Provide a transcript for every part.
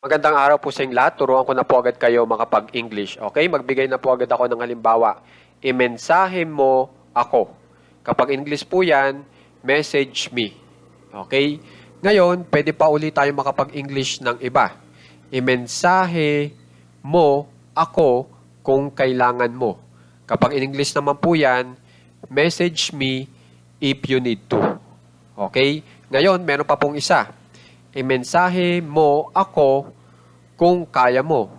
Magandang araw po sa inyong lahat. Turuan ko na po agad kayo makapag-English. Okay? Magbigay na po agad ako ng halimbawa. Imensahe mo ako. Kapag English po yan, message me. Okay? Ngayon, pwede pa ulit tayo makapag-English ng iba. Imensahe mo ako kung kailangan mo. Kapag in English naman po yan, message me if you need to. Okay? Ngayon, meron pa pong isa. Imensahe mo ako kung kaya mo.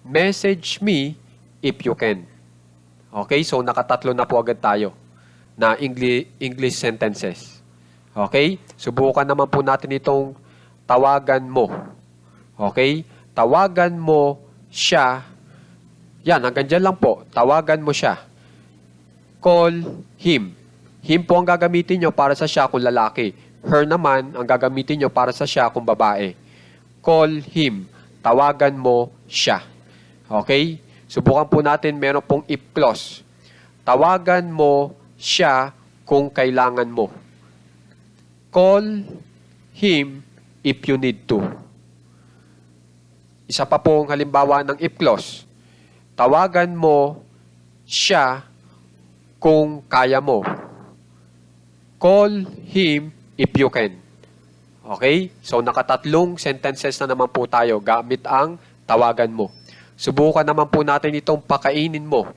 Message me if you can. Okay? So, nakatatlo na po agad tayo na English, sentences. Okay? Subukan naman po natin itong tawagan mo. Okay? Tawagan mo siya. Yan, hanggang dyan lang po. Tawagan mo siya. Call him. Him po ang gagamitin nyo para sa siya kung lalaki. Her naman ang gagamitin nyo para sa siya kung babae. Call him. Tawagan mo siya. Okay? Subukan po natin meron pong if clause. Tawagan mo siya kung kailangan mo. Call him if you need to. Isa pa pong halimbawa ng if clause. Tawagan mo siya kung kaya mo. Call him if you can. Okay? So, nakatatlong sentences na naman po tayo gamit ang tawagan mo. Subukan naman po natin itong pakainin mo.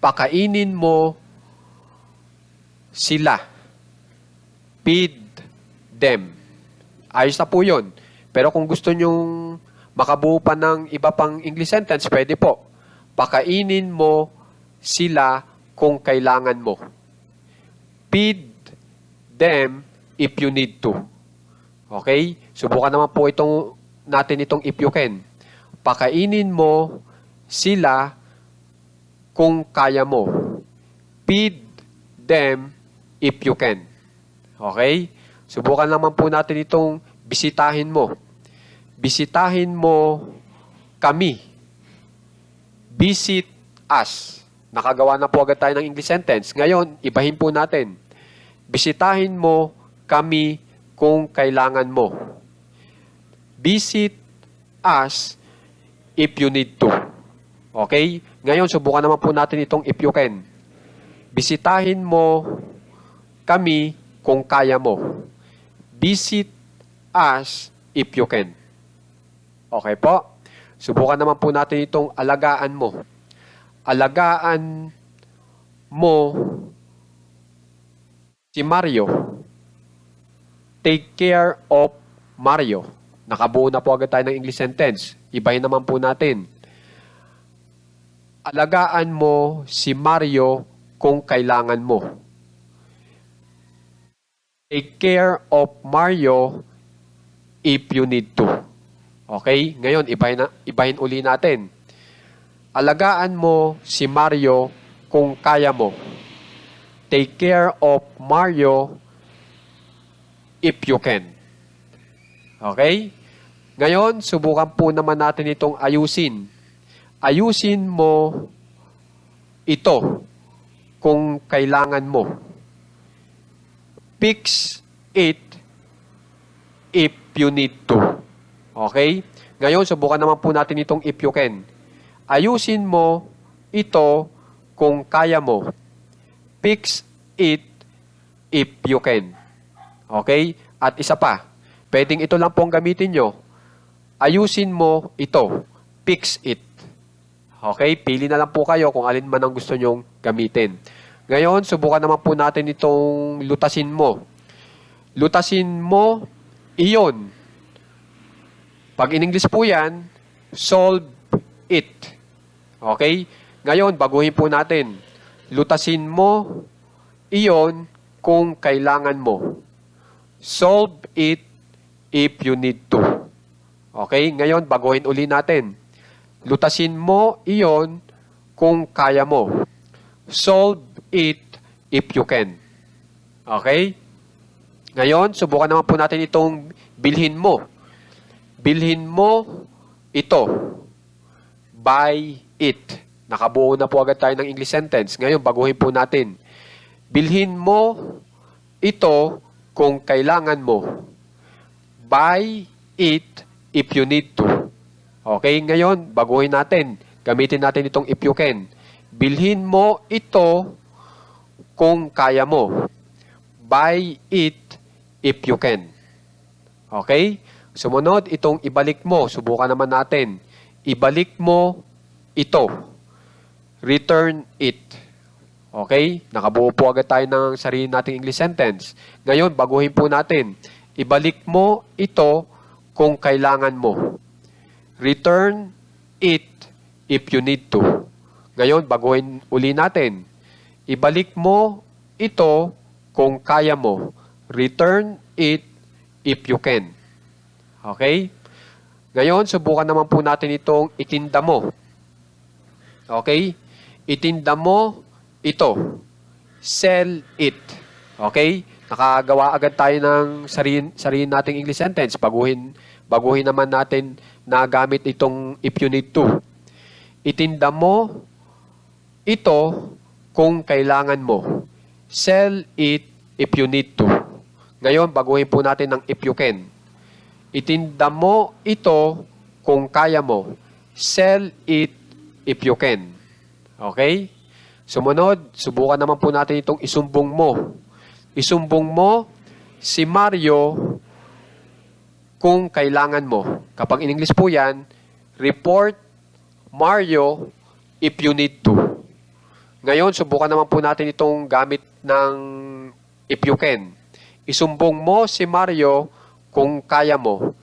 Pakainin mo sila. Feed them. Ayos na po yun. Pero kung gusto nyong makabuo pa ng iba pang English sentence, pwede po. Pakainin mo sila kung kailangan mo. Feed them if you need to. Okay? Subukan naman po itong natin itong if you can. Pakainin mo sila kung kaya mo. Feed them if you can. Okay? Subukan naman po natin itong bisitahin mo. Bisitahin mo kami. Visit us. Nakagawa na po agad tayo ng English sentence. Ngayon, ibahin po natin. Bisitahin mo kami kung kailangan mo. Visit us if you need to. Okay? Ngayon, subukan naman po natin itong if you can. Bisitahin mo kami kung kaya mo. Visit us if you can. Okay po? Subukan naman po natin itong alagaan mo. Alagaan mo si Mario. Take care of Mario. Nakabuo na po agad tayo ng English sentence. Ibahin naman po natin. Alagaan mo si Mario kung kailangan mo. Take care of Mario if you need to. Okay? Ngayon, ibahin, na, ibahin uli natin. Alagaan mo si Mario kung kaya mo. Take care of Mario if you can. Okay? Ngayon, subukan po naman natin itong ayusin. Ayusin mo ito kung kailangan mo. Fix it if you need to. Okay? Ngayon, subukan naman po natin itong if you can. Ayusin mo ito kung kaya mo. Fix it if you can. Okay? At isa pa, pwedeng ito lang pong gamitin nyo. Ayusin mo ito. Fix it. Okay? Pili na lang po kayo kung alin man ang gusto nyong gamitin. Ngayon, subukan naman po natin itong lutasin mo. Lutasin mo iyon. Pag in English po yan, solve it. Okay? Ngayon, baguhin po natin. Lutasin mo iyon kung kailangan mo. Solve it if you need to. Okay? Ngayon, baguhin uli natin. Lutasin mo iyon kung kaya mo. Solve it if you can. Okay? Ngayon, subukan naman po natin itong bilhin mo. Bilhin mo ito. Buy it. Nakabuo na po agad tayo ng English sentence. Ngayon, baguhin po natin. Bilhin mo ito kung kailangan mo. Buy it if you need to. Okay, ngayon, baguhin natin. Gamitin natin itong if you can. Bilhin mo ito kung kaya mo. Buy it if you can. Okay? Sumunod, itong ibalik mo. Subukan naman natin. Ibalik mo ito. Return it. Okay? Nakabuo po agad tayo ng sarili nating English sentence. Ngayon, baguhin po natin. Ibalik mo ito kung kailangan mo. Return it if you need to. Ngayon, baguhin uli natin. Ibalik mo ito kung kaya mo. Return it if you can. Okay? Ngayon, subukan naman po natin itong itinda mo. Okay? Itinda mo ito. Sell it. Okay? Nakagawa agad tayo ng sarili, sarili nating English sentence. Baguhin, baguhin naman natin na gamit itong if you need to. Itinda mo ito kung kailangan mo. Sell it if you need to. Ngayon, baguhin po natin ng if you can. Itinda mo ito kung kaya mo. Sell it if you can. Okay? Sumunod, subukan naman po natin itong isumbong mo. Isumbong mo si Mario kung kailangan mo. Kapag in English po yan, report Mario if you need to. Ngayon, subukan naman po natin itong gamit ng if you can. Isumbong mo si Mario kung kaya mo.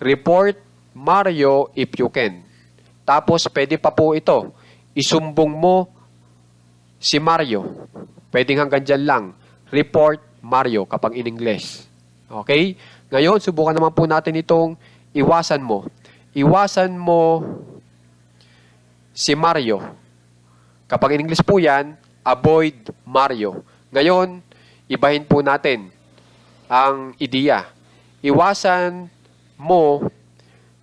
Report Mario if you can. Tapos, pwede pa po ito. Isumbong mo si Mario. Pwedeng hanggang dyan lang. Report Mario kapag in English. Okay? Ngayon, subukan naman po natin itong iwasan mo. Iwasan mo si Mario. Kapag in English po yan, avoid Mario. Ngayon, ibahin po natin ang ideya. Iwasan mo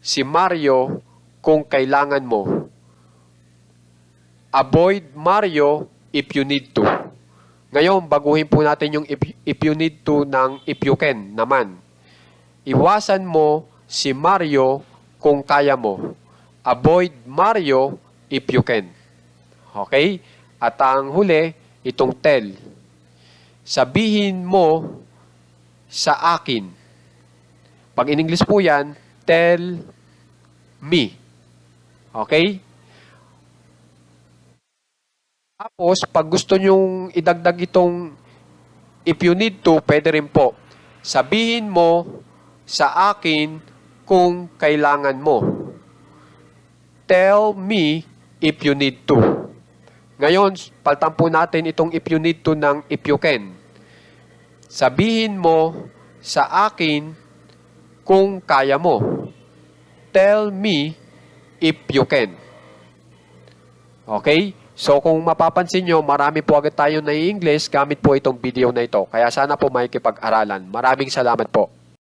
si Mario kung kailangan mo. Avoid Mario if you need to. Ngayon, baguhin po natin yung if, if you need to ng if you can naman. Iwasan mo si Mario kung kaya mo. Avoid Mario if you can. Okay? At ang huli, itong tell. Sabihin mo sa akin. Pag in English po yan, tell me. Okay? Tapos, pag gusto nyong idagdag itong if you need to, pwede rin po. Sabihin mo sa akin kung kailangan mo. Tell me if you need to. Ngayon, paltan po natin itong if you need to ng if you can. Sabihin mo sa akin kung kaya mo. Tell me if you can. Okay? So kung mapapansin nyo, marami po agad tayo na English gamit po itong video na ito. Kaya sana po makikipag-aralan. Maraming salamat po.